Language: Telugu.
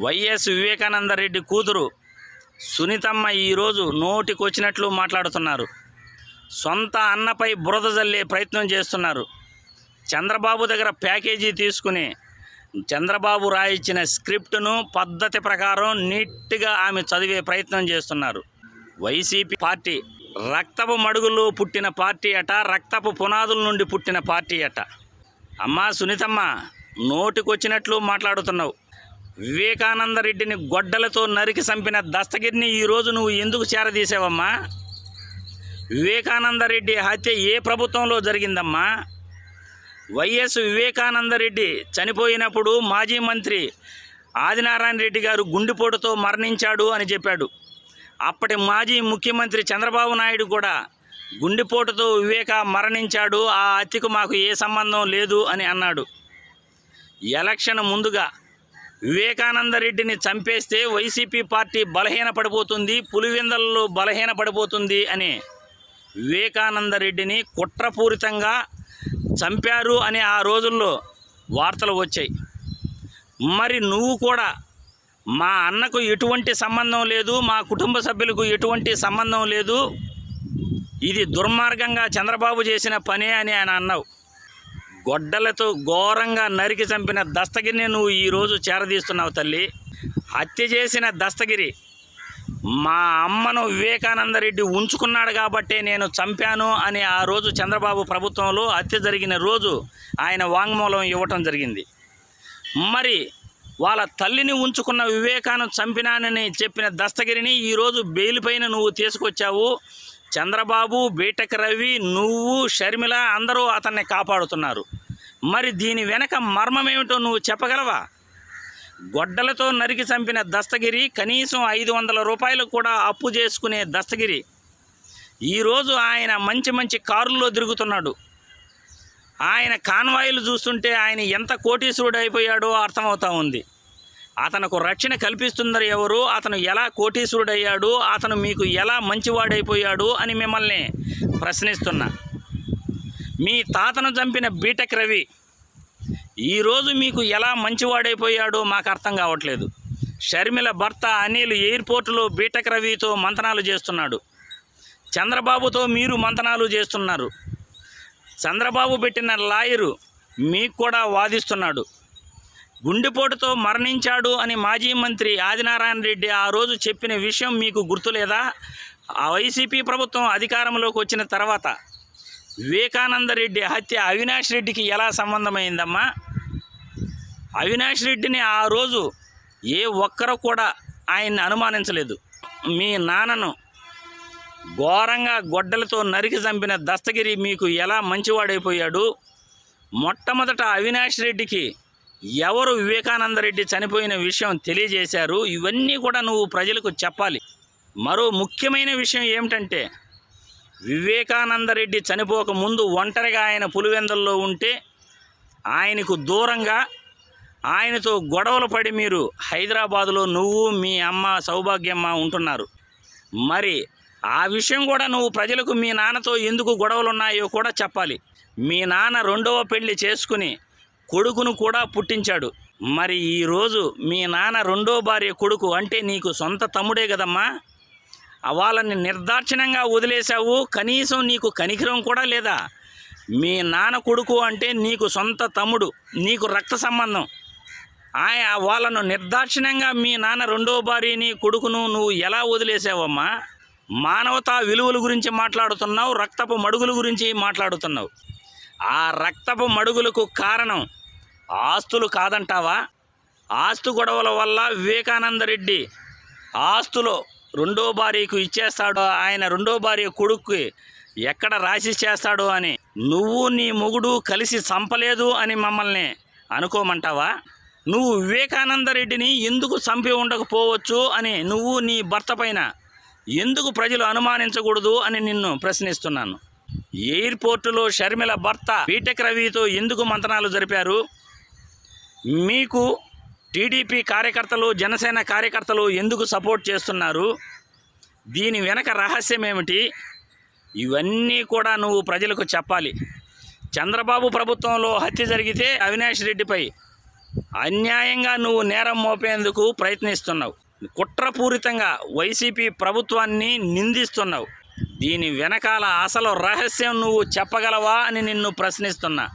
వైఎస్ వివేకానంద రెడ్డి కూతురు సునీతమ్మ ఈరోజు నోటికొచ్చినట్లు మాట్లాడుతున్నారు. సొంత అన్నపై బురద జల్లే ప్రయత్నం చేస్తున్నారు. చంద్రబాబు దగ్గర ప్యాకేజీ తీసుకుని చంద్రబాబు రాయించిన స్క్రిప్ట్ను పద్ధతి ప్రకారం నీట్గా ఆమె చదివే ప్రయత్నం చేస్తున్నారు. వైసీపీ పార్టీ రక్తపు మడుగులో పుట్టిన పార్టీ అట రక్తపు పునాదుల నుండి పుట్టిన పార్టీ అట. అమ్మా సునీతమ్మ నోటికొచ్చినట్లు మాట్లాడుతున్నావు. వివేకానందరెడ్డిని గొడ్డలతో నరికి చంపిన దస్తగిరిని ఈరోజు నువ్వు ఎందుకు చేరదీసావమ్మా? వివేకానందరెడ్డి హత్య ఏ ప్రభుత్వంలో జరిగిందమ్మా? వైఎస్ వివేకానంద రెడ్డి చనిపోయినప్పుడు మాజీ మంత్రి ఆదినారాయణ రెడ్డి గారు గుండెపోటుతో మరణించాడు అని చెప్పాడు. అప్పటి మాజీ ముఖ్యమంత్రి చంద్రబాబు నాయుడు కూడా గుండెపోటుతో వివేక మరణించాడు. ఆ హత్యకు మాకు ఏ సంబంధం లేదు అని అన్నాడు. ఎలక్షన్ ముందుగా వివేకానందరెడ్డిని చంపేస్తే వైసీపీ పార్టీ బలహీనపడిపోతుంది పులివెందలలో బలహీనపడిపోతుంది అని వివేకానంద రెడ్డిని కుట్రపూరితంగా చంపారు అని ఆ రోజుల్లో వార్తలు వచ్చాయి. మరి నువ్వు కూడా మా అన్నకు ఎటువంటి సంబంధం లేదు మా కుటుంబ సభ్యులకు ఎటువంటి సంబంధం లేదు ఇది దుర్మార్గంగా చంద్రబాబు చేసిన పనే అని ఆయన అన్నావు. గొడ్డలతో ఘోరంగా నరికి చంపిన దస్తగిరిని నువ్వు ఈరోజు చేరదీస్తున్నావు తల్లి. హత్య చేసిన దస్తగిరి మా అమ్మను వివేకానందరెడ్డి ఉంచుకున్నాడు కాబట్టే నేను చంపాను అని ఆ రోజు చంద్రబాబు ప్రభుత్వంలో హత్య జరిగిన రోజు ఆయన వాంగ్మూలం ఇవ్వటం జరిగింది. మరి వాళ్ళ తల్లిని ఉంచుకున్న వివేకాను చంపినానని చెప్పిన దస్తగిరిని ఈరోజు బెయిల్ పైన నువ్వు తీసుకొచ్చావు. చంద్రబాబు బీటక్ రవి నువ్వు షర్మిల అందరూ అతన్ని కాపాడుతున్నారు. మరి దీని వెనక మర్మమేమిటో నువ్వు చెప్పగలవా? గొడ్డలతో నరికి చంపిన దస్తగిరి కనీసం ఐదు వందల రూపాయలు కూడా అప్పు చేసుకునే దస్తగిరి. ఈరోజు ఆయన మంచి మంచి కారుల్లో తిరుగుతున్నాడు. ఆయన కాన్వాయిలు చూస్తుంటే ఆయన ఎంత కోటీశ్వరుడు అయిపోయాడో అర్థమవుతా ఉంది. అతనకు రక్షణ కల్పిస్తున్నారు ఎవరు? అతను ఎలా కోటీశ్వరుడయ్యాడు? అతను మీకు ఎలా మంచివాడైపోయాడు? అని మిమ్మల్ని ప్రశ్నిస్తున్నా. మీ తాతను చంపిన బీటెక్ రవి ఈరోజు మీకు ఎలా మంచివాడైపోయాడో మాకు అర్థం కావట్లేదు. షర్మిల భర్త అనిల్ ఎయిర్పోర్టులో బీటెక్ రవితో మంతనాలు చేస్తున్నాడు. చంద్రబాబుతో మీరు మంతనాలు చేస్తున్నారు. చంద్రబాబు పెట్టిన లాయరు మీకు కూడా వాదిస్తున్నాడు. గుండెపోటుతో మరణించాడు అని మాజీ మంత్రి ఆదినారాయణ రెడ్డి ఆ రోజు చెప్పిన విషయం మీకు గుర్తులేదా? ఆ వైసీపీ ప్రభుత్వం అధికారంలోకి వచ్చిన తర్వాత వివేకానంద రెడ్డి హత్య అవినాష్ రెడ్డికి ఎలా సంబంధమైందమ్మా? అవినాష్ రెడ్డిని ఆ రోజు ఏ ఒక్కరు కూడా ఆయన్ని అనుమానించలేదు. మీ నాన్నను ఘోరంగా గొడ్డలతో నరికి చంపిన దస్తగిరి మీకు ఎలా మంచివాడైపోయాడు? మొట్టమొదట అవినాష్ రెడ్డికి ఎవరు వివేకానంద రెడ్డి చనిపోయిన విషయం తెలియజేశారు ఇవన్నీ కూడా నువ్వు ప్రజలకు చెప్పాలి. మరో ముఖ్యమైన విషయం ఏమిటంటే వివేకానందరెడ్డి చనిపోక ముందు ఒంటరిగా ఆయన పులివెందల్లో ఉంటే ఆయనకు దూరంగా ఆయనతో గొడవలు పడి మీరు హైదరాబాదులో నువ్వు మీ అమ్మ సౌభాగ్యమ్మ ఉంటున్నారు. మరి ఆ విషయం కూడా నువ్వు ప్రజలకు మీ నాన్నతో ఎందుకు గొడవలు ఉన్నాయో కూడా చెప్పాలి. మీ నాన్న రెండవ పెళ్ళి చేసుకుని కొడుకును కూడా పుట్టించాడు. మరి ఈరోజు మీ నాన్న రెండో భార్య కొడుకు అంటే నీకు సొంత తమ్ముడే కదమ్మా? ఆ వాళ్ళని నిర్దాక్షిణ్యంగా వదిలేశావు కనీసం నీకు కనికరం కూడా లేదా? మీ నాన్న కొడుకు అంటే నీకు సొంత తమ్ముడు నీకు రక్త సంబంధం. ఆయన వాళ్ళను నిర్దాక్షిణ్యంగా మీ నాన్న రెండో భార్యని కొడుకును నువ్వు ఎలా వదిలేసావమ్మా మానవతా విలువల గురించి మాట్లాడుతున్నావు రక్తపు మడుగుల గురించి మాట్లాడుతున్నావు. ఆ రక్తపు మడుగులకు కారణం ఆస్తులు కాదంటావా? ఆస్తు గొడవల వల్ల వివేకానందరెడ్డి ఆస్తులు ఆస్తులో రెండో భార్యకు ఇచ్చేస్తాడో ఆయన రెండో భార్య కొడుక్కి ఎక్కడ రాసి చేస్తాడో అని నువ్వు నీ మొగుడు కలిసి చంపలేదు అని మమ్మల్ని అనుకోమంటావా? నువ్వు వివేకానందరెడ్డిని ఎందుకు చంపి ఉండకపోవచ్చు అని నువ్వు నీ భర్త పైన ఎందుకు ప్రజలు అనుమానించకూడదు అని నిన్ను ప్రశ్నిస్తున్నాను. ఎయిర్పోర్టులో షర్మిల భర్త బీటెక్ రవితో ఎందుకు మంతనాలు జరిపారు? మీకు టీడీపీ కార్యకర్తలు జనసేన కార్యకర్తలు ఎందుకు సపోర్ట్ చేస్తున్నారు? దీని వెనక రహస్యం ఏమిటి? ఇవన్నీ కూడా నువ్వు ప్రజలకు చెప్పాలి. చంద్రబాబు ప్రభుత్వంలో హత్య జరిగితే అవినాష్ రెడ్డిపై అన్యాయంగా నువ్వు నేరం మోపేందుకు ప్రయత్నిస్తున్నావు. కుట్రపూరితంగా వైసీపీ ప్రభుత్వాన్ని నిందిస్తున్నావు. దీని వెనకాల అసలు రహస్యం నువ్వు చెప్పగలవా అని నిన్ను ప్రశ్నిస్తున్నా.